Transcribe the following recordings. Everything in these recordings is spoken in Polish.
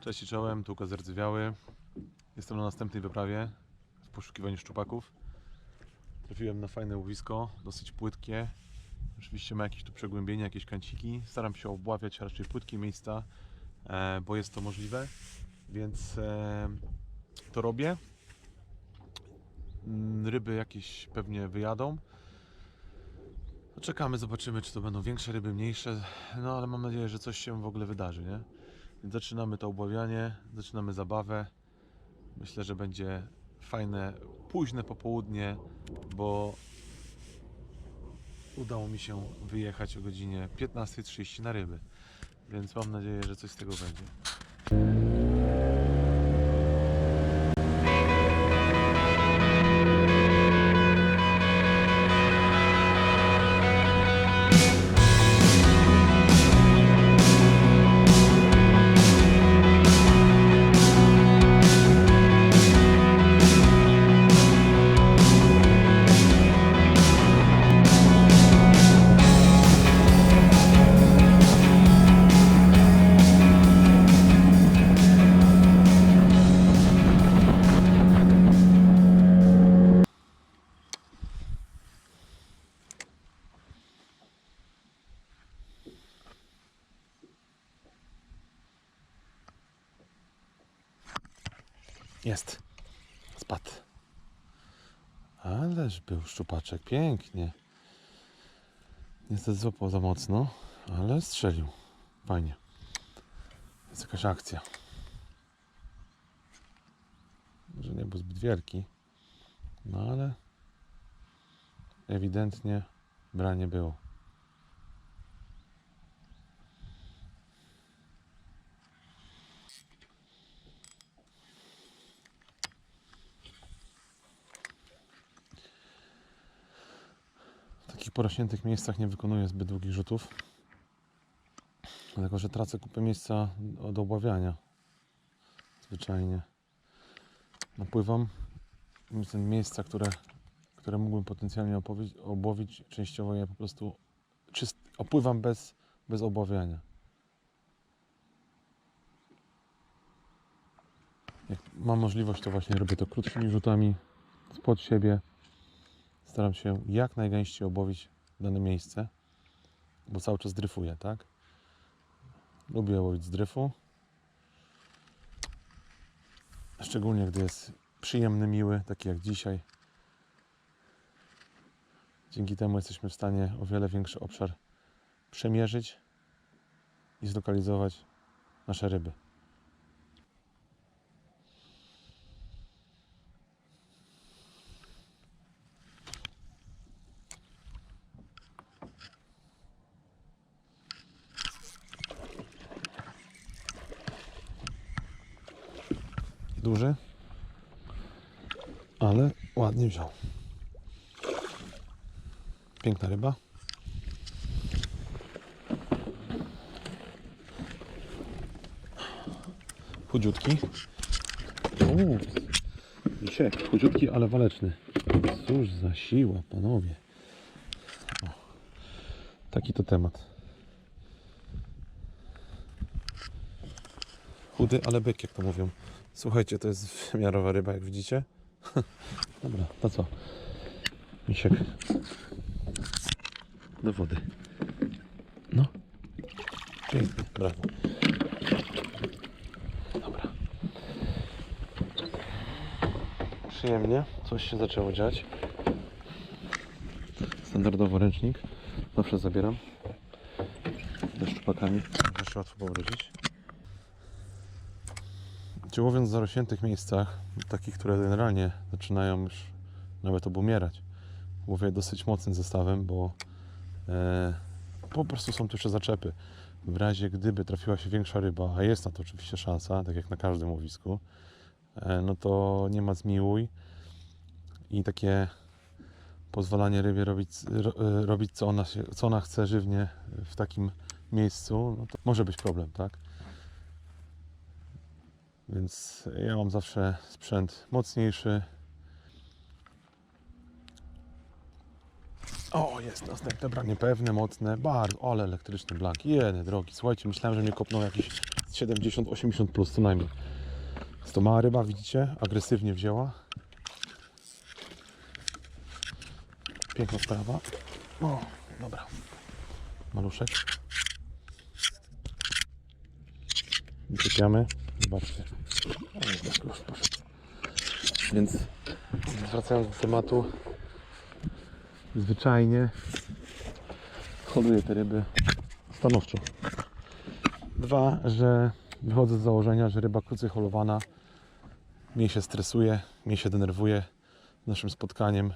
Cześć i czołem, tu Łukasz. Jestem na następnej wyprawie w poszukiwaniu szczupaków. Trafiłem na fajne łowisko, dosyć płytkie. Oczywiście ma jakieś tu przegłębienia, jakieś kanciki. Staram się obławiać raczej płytkie miejsca, e, bo jest to możliwe, więc e, to robię. Mm, Ryby jakieś pewnie wyjadą. Czekamy, zobaczymy, czy to będą większe ryby, mniejsze. No ale mam nadzieję, że coś się w ogóle wydarzy, nie? Więc zaczynamy to obławianie, zaczynamy zabawę. Myślę, że będzie fajne, późne popołudnie, bo udało mi się wyjechać o godzinie 15.30 na ryby. Więc mam nadzieję, że coś z tego będzie. Jest. Spadł. Ależ był szczupaczek, pięknie. Niestety złapał za mocno, ale strzelił. Fajnie. Jest jakaś akcja. Może nie był zbyt wielki, no ale ewidentnie branie było. Porośniętych miejscach nie wykonuję zbyt długich rzutów. Dlatego, że tracę kupę miejsca do obławiania. Zwyczajnie. Napływam. Więc miejsca, które, które mógłbym potencjalnie obłowić, częściowo je po prostu czyst- opływam bez, bez obławiania. Jak mam możliwość, to właśnie robię to krótszymi rzutami spod siebie. Staram się jak najgęściej obłowić dane miejsce, bo cały czas dryfuję, tak? Lubię łowić z dryfu. Szczególnie gdy jest przyjemny, miły, taki jak dzisiaj. Dzięki temu jesteśmy w stanie o wiele większy obszar przemierzyć i zlokalizować nasze ryby. Duży, ale ładnie wziął. Piękna ryba. Chudziutki. Uuu, Misiek, chudziutki, ale waleczny. Cóż za siła, panowie. O, taki to temat. Chudy, ale byk, jak to mówią. Słuchajcie, to jest wymiarowa ryba, jak widzicie. Dobra, to co? Misiek. Do wody. No. Pięknie, brawo. Dobra. Przyjemnie, coś się zaczęło dziać. Standardowo ręcznik. Zawsze zabieram. Ze szczupakami. Się łatwo powrócić. Czy łowiąc w zarośniętych miejscach, takich, które generalnie zaczynają już nawet obumierać, łowię dosyć mocnym zestawem, bo e, po prostu są tu jeszcze zaczepy. W razie gdyby trafiła się większa ryba, a jest na to oczywiście szansa, tak jak na każdym łowisku, e, no to nie ma zmiłuj i takie pozwalanie rybie robić, ro, e, robić co, ona się, co ona chce żywnie w takim miejscu, no to może być problem, tak? Więc ja mam zawsze sprzęt mocniejszy. O, jest następne branie, pewne, mocne, bardzo, ale elektryczny blank, jeden drogi. Słuchajcie, myślałem, że mnie kopnął jakieś 70-80 plus co najmniej. Jest to mała ryba, widzicie? Agresywnie wzięła. Piękna sprawa. O, dobra. Maluszek. Wyczepiamy. Zobaczcie. Więc wracając do tematu, zwyczajnie hoduję te ryby stanowczo. Dwa, że wychodzę z założenia, że ryba krócej holowana mniej się stresuje, mniej się denerwuje naszym spotkaniem.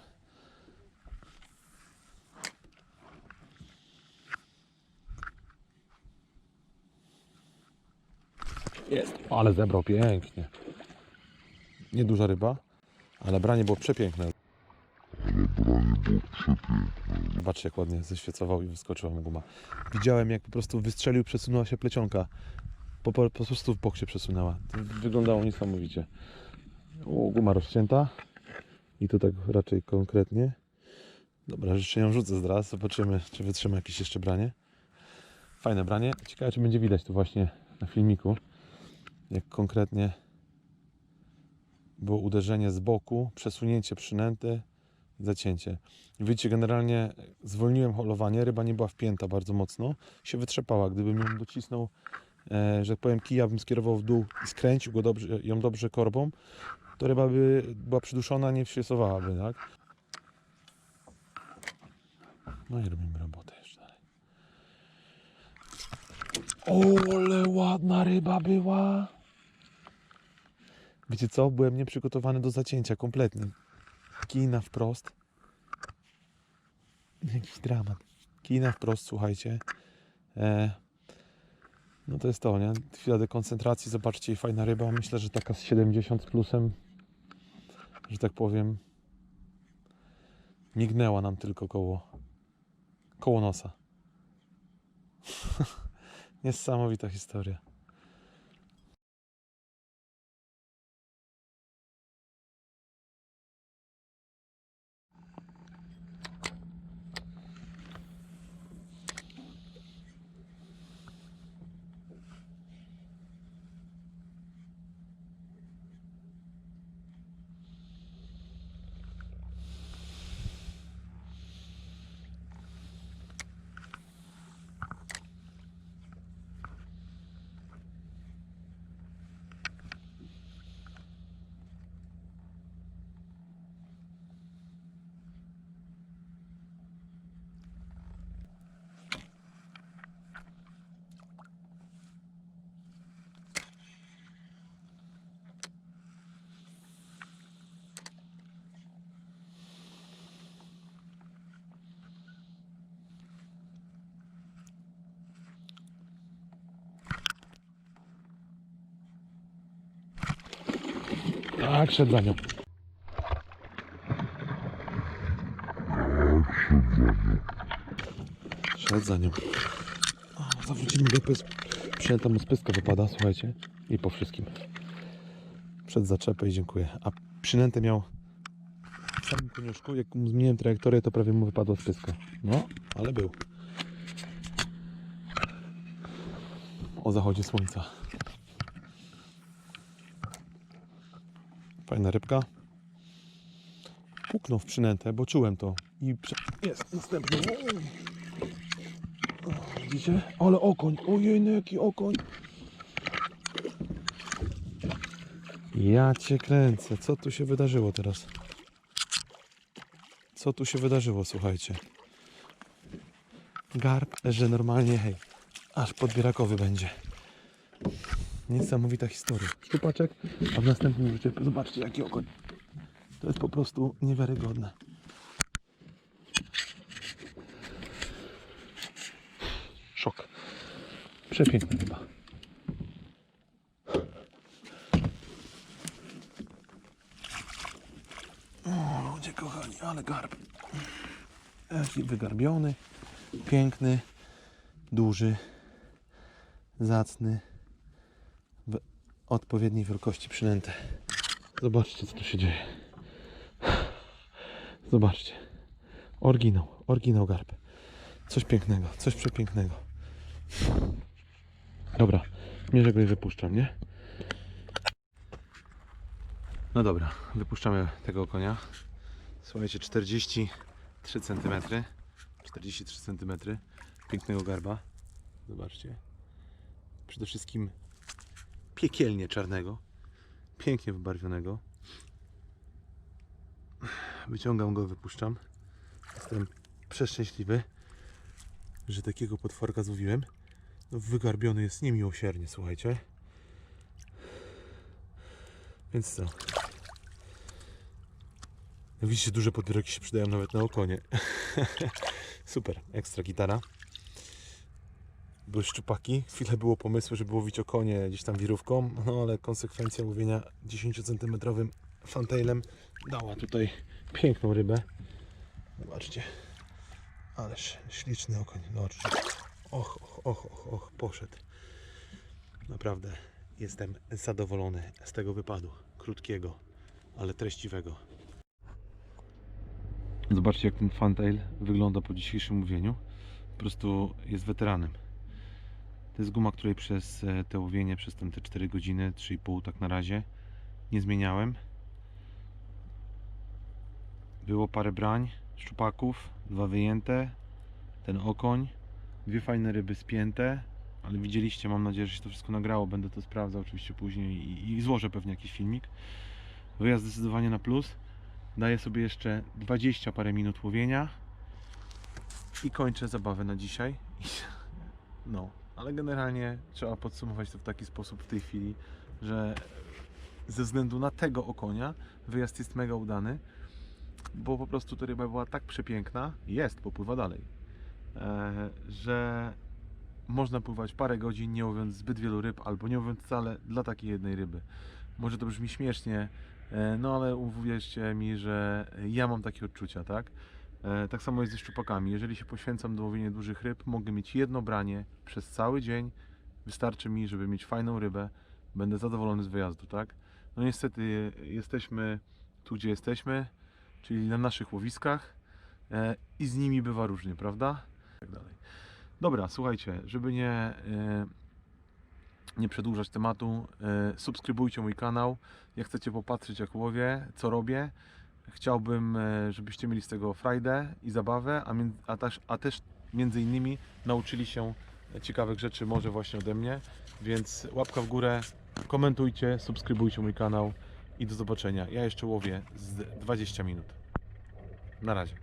Jest. Ale zebrał pięknie. Nieduża ryba, ale branie było przepiękne. Zobaczcie jak ładnie zeświecował i wyskoczyła mu guma. Widziałem jak po prostu wystrzelił, przesunęła się plecionka. Po, po, po prostu w bok się przesunęła. To wyglądało niesamowicie. O, guma rozcięta. I to tak raczej konkretnie. Dobra, jeszcze ją rzucę zaraz. Zobaczymy, czy wytrzyma jakieś jeszcze branie. Fajne branie. Ciekawe, czy będzie widać tu właśnie na filmiku, jak konkretnie było uderzenie z boku, przesunięcie przynęty, zacięcie. Widzicie, generalnie zwolniłem holowanie, ryba nie była wpięta bardzo mocno, się wytrzepała. Gdybym ją docisnął, e, że tak powiem, kija bym skierował w dół i skręcił go dobrze, ją dobrze korbą, to ryba by była przyduszona, nie wświesowałaby, tak? No i robimy robotę jeszcze dalej. O, ale ładna ryba była. Wiecie co? Byłem nieprzygotowany do zacięcia kompletnie. Kina wprost. Jakiś dramat. Kina wprost, słuchajcie. E, no to jest to, nie? Chwila dekoncentracji, zobaczcie, fajna ryba. Myślę, że taka z 70 z plusem, że tak powiem, mignęła nam tylko koło, koło nosa. Niesamowita historia. Tak, szedł za nią. Szedł za nią. O, zawrócimy go pys. Przynęta mu z pyska wypada, słuchajcie. I po wszystkim. Przed zaczepę i dziękuję. A przynętę miał w samym koniuszku. Jak mu zmieniłem trajektorię, to prawie mu wypadło z pyska. No, ale był. O zachodzie słońca. Fajna rybka. Puknął w przynętę, bo czułem to. I jest następny. Widzicie? Ale okoń. Ojej, no jaki okoń. Ja cię kręcę. Co tu się wydarzyło teraz? Co tu się wydarzyło, słuchajcie? Garb, że normalnie, hej, aż podbierakowy będzie. Niesamowita historia. Szczupaczek, a w następnym rzucie zobaczcie jaki okoń. To jest po prostu niewiarygodne. Szok. Przepiękna chyba. O, ludzie kochani, ale garb. Jaki wygarbiony, piękny, duży, zacny odpowiedniej wielkości przynętę. Zobaczcie, co tu się dzieje. Zobaczcie. Oryginał, oryginał garb. Coś pięknego, coś przepięknego. Dobra, go i wypuszczam, nie? No dobra, wypuszczamy tego konia. Słuchajcie, 43 cm. 43 cm. Pięknego garba. Zobaczcie. Przede wszystkim piekielnie czarnego. Pięknie wybarwionego. Wyciągam go, wypuszczam. Jestem przeszczęśliwy, że takiego potworka złowiłem. No, wygarbiony jest niemiłosiernie, słuchajcie. Więc co? Widzicie, duże podbieroki się przydają nawet na okonie. Super, ekstra gitara. Były szczupaki, chwilę było pomysłu, żeby łowić okonie gdzieś tam wirówką, no ale konsekwencja łowienia 10 cm fantailem dała tutaj piękną rybę. Zobaczcie, ależ śliczny okoń, zobaczcie. Och, och, och, och, och, poszedł. Naprawdę jestem zadowolony z tego wypadu. Krótkiego, ale treściwego. Zobaczcie, jak ten fantail wygląda po dzisiejszym mówieniu. Po prostu jest weteranem. To jest guma, której przez e, te łowienie, przez te 4 godziny, 3,5 tak na razie, nie zmieniałem. Było parę brań, szczupaków, dwa wyjęte, ten okoń, dwie fajne ryby spięte, ale widzieliście, mam nadzieję, że się to wszystko nagrało, będę to sprawdzał oczywiście później i, i złożę pewnie jakiś filmik. Wyjazd zdecydowanie na plus. Daję sobie jeszcze 20 parę minut łowienia i kończę zabawę na dzisiaj. No, ale generalnie trzeba podsumować to w taki sposób w tej chwili, że ze względu na tego okonia wyjazd jest mega udany, bo po prostu ta ryba była tak przepiękna, jest, bo pływa dalej, e, że można pływać parę godzin nie łowiąc zbyt wielu ryb, albo nie łowiąc wcale dla takiej jednej ryby. Może to brzmi śmiesznie, e, no ale uwierzcie mi, że ja mam takie odczucia, tak? E, Tak samo jest ze szczupakami. Jeżeli się poświęcam do łowienia dużych ryb, mogę mieć jedno branie przez cały dzień. Wystarczy mi, żeby mieć fajną rybę. Będę zadowolony z wyjazdu, tak? No niestety jesteśmy tu, gdzie jesteśmy, czyli na naszych łowiskach e, i z nimi bywa różnie, prawda? Tak dalej. Dobra, słuchajcie, żeby nie, e, nie przedłużać tematu, subskrybujcie mój kanał. Jak chcecie popatrzeć, jak łowię, co robię, Chciałbym, e, żebyście mieli z tego frajdę i zabawę, a, a, też, a też między innymi nauczyli się ciekawych rzeczy może właśnie ode mnie. Więc łapka w górę, komentujcie, subskrybujcie mój kanał i do zobaczenia. Ja jeszcze łowię z 20 minut. Na razie.